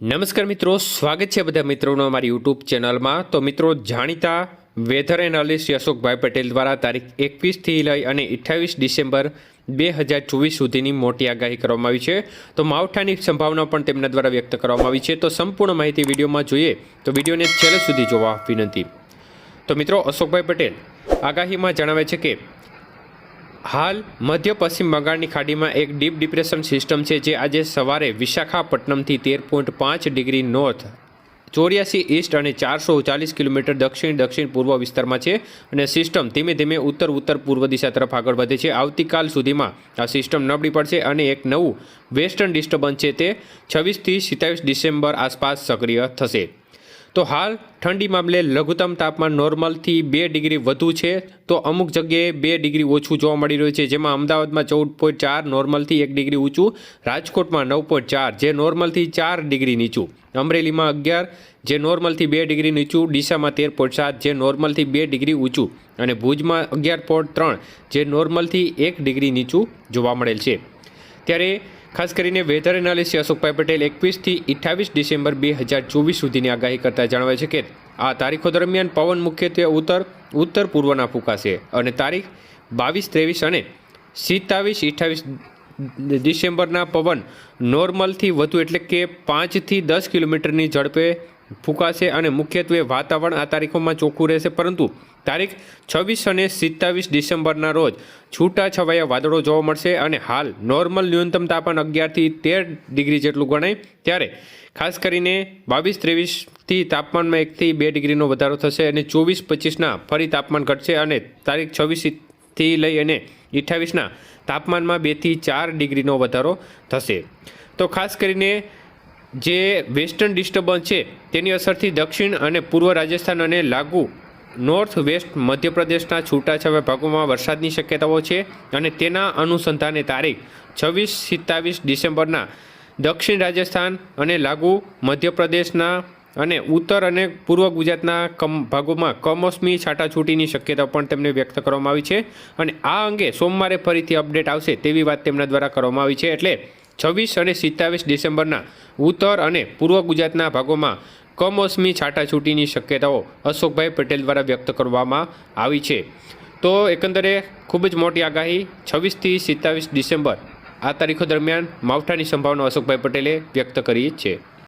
નમસ્કાર મિત્રો, સ્વાગત છે બધા મિત્રોનો અમારી યુટ્યુબ ચેનલમાં. તો મિત્રો, જાણીતા વેધર એનાલિસ્ટ યશોકભાઈ પટેલ દ્વારા તારીખ એકવીસથી લઈ અને અઠ્યાવીસ ડિસેમ્બર બે હજાર ચોવીસ સુધીની મોટી આગાહી કરવામાં આવી છે. તો માવઠાની સંભાવના પણ તેમના દ્વારા વ્યક્ત કરવામાં આવી છે. તો સંપૂર્ણ માહિતી વિડીયોમાં જોઈએ તો વિડીયોને છેલ્લે સુધી જોવા વિનંતી. તો મિત્રો, અશોકભાઈ પટેલ, આગાહીમાં જણાવે છે કે હાલ મધ્ય પશ્ચિમ બંગાળની ખાડીમાં એક ડીપ ડિપ્રેશન સિસ્ટમ છે જે આજે સવારે વિશાખાપટ્ટનમથી તેર પોઈન્ટ પાંચ ડિગ્રી નોર્થ, ચોર્યાસી ઈસ્ટ અને ચારસો ચાલીસ કિલોમીટર દક્ષિણ દક્ષિણ પૂર્વ વિસ્તારમાં છે અને સિસ્ટમ ધીમે ધીમે ઉત્તર ઉત્તર પૂર્વ દિશા તરફ આગળ વધે છે. આવતીકાલ સુધીમાં આ સિસ્ટમ નબળી પડશે અને એક નવું વેસ્ટર્ન ડિસ્ટર્બન્સ છે તે છવ્વીસથી સત્યાવીસ ડિસેમ્બર આસપાસ સક્રિય થશે. તો હાલ ઠંડી મામલે લઘુત્તમ તાપમાન નોર્મલથી બે ડિગ્રી વધુ છે. તો અમુક જગ્યાએ બે ડિગ્રી ઓછું જોવા મળી રહ્યું છે, જેમાં અમદાવાદમાં ચૌદ પોઈન્ટ ચાર, નોર્મલથી એક ડિગ્રી ઊંચું, રાજકોટમાં નવ પોઈન્ટ ચાર, જે નોર્મલથી ચાર ડિગ્રી નીચું. અમરેલીમાં અગિયાર, જે નોર્મલથી બે ડિગ્રી નીચું, ડીસામાં તેર પોઈન્ટ સાત, જે નોર્મલથી બે ડિગ્રી ઊંચું. અને ભુજમાં અગિયાર પોઈન્ટ ત્રણ, જે નોર્મલથી એક ડિગ્રી નીચું જોવા મળેલ છે. ત્યારે ખાસ કરીને વેધર એનાલિસ્ટ અશોકભાઈ પટેલ એકવીસથી અઠ્ઠાવીસ ડિસેમ્બર બે હજાર ચોવીસ સુધીની આગાહી કરતા જણાવે છે કે આ તારીખો દરમિયાન પવન મુખ્યત્વે ઉત્તર ઉત્તર પૂર્વના ફૂંકાશે અને તારીખ બાવીસ, ત્રેવીસ અને સિત્તાવીસ, અઠ્ઠાવીસ ડિસેમ્બરના પવન નોર્મલથી વધુ એટલે કે પાંચથી દસ કિલોમીટરની ઝડપે ફૂંકાશે અને મુખ્યત્વે વાતાવરણ આ તારીખોમાં ચોખ્ખું રહેશે. પરંતુ તારીખ છવ્વીસ અને સિત્તાવીસ ડિસેમ્બરના રોજ છૂટા છવાયા વાદળો જોવા મળશે અને હાલ નોર્મલ ન્યૂનતમ તાપમાન અગિયારથી તેર ડિગ્રી જેટલું ગણાય. ત્યારે ખાસ કરીને બાવીસ ત્રેવીસથી તાપમાનમાં એકથી બે ડિગ્રીનો વધારો થશે અને ચોવીસ પચીસના ફરી તાપમાન ઘટશે અને તારીખ છવ્વીસથી લઈ અને અઠ્ઠાવીસના તાપમાનમાં બેથી ચાર ડિગ્રીનો વધારો થશે. તો ખાસ કરીને જે વેસ્ટર્ન ડિસ્ટર્બન્સ છે, તેની અસરથી દક્ષિણ અને પૂર્વ રાજસ્થાન અને લાગુ નોર્થ વેસ્ટ મધ્યપ્રદેશના છૂટાછવાયા ભાગોમાં વરસાદની શક્યતાઓ છે અને તેના અનુસંધાને તારીખ છવ્વીસ સત્તાવીસ ડિસેમ્બરના દક્ષિણ રાજસ્થાન અને લાગુ મધ્યપ્રદેશના અને ઉત્તર અને પૂર્વ ગુજરાતના કમ ભાગોમાં કમોસમી છાટાછૂટીની શક્યતા પણ તેમને વ્યક્ત કરવામાં આવી છે અને આ અંગે સોમવારે ફરીથી અપડેટ આવશે તેવી વાત તેમના દ્વારા કરવામાં આવી છે. એટલે છવ્વીસ અને સિત્તાવીસ ડિસેમ્બરના ઉત્તર અને પૂર્વ ગુજરાતના ભાગોમાં કમોસમી છાટાછૂટીની શક્યતાઓ અશોકભાઈ પટેલ દ્વારા વ્યક્ત કરવામાં આવી છે. તો એકંદરે ખૂબ જ મોટી આગાહી છવ્વીસથી સિત્તાવીસ ડિસેમ્બર આ તારીખો દરમિયાન માવઠાની સંભાવના અશોકભાઈ પટેલે વ્યક્ત કરી છે.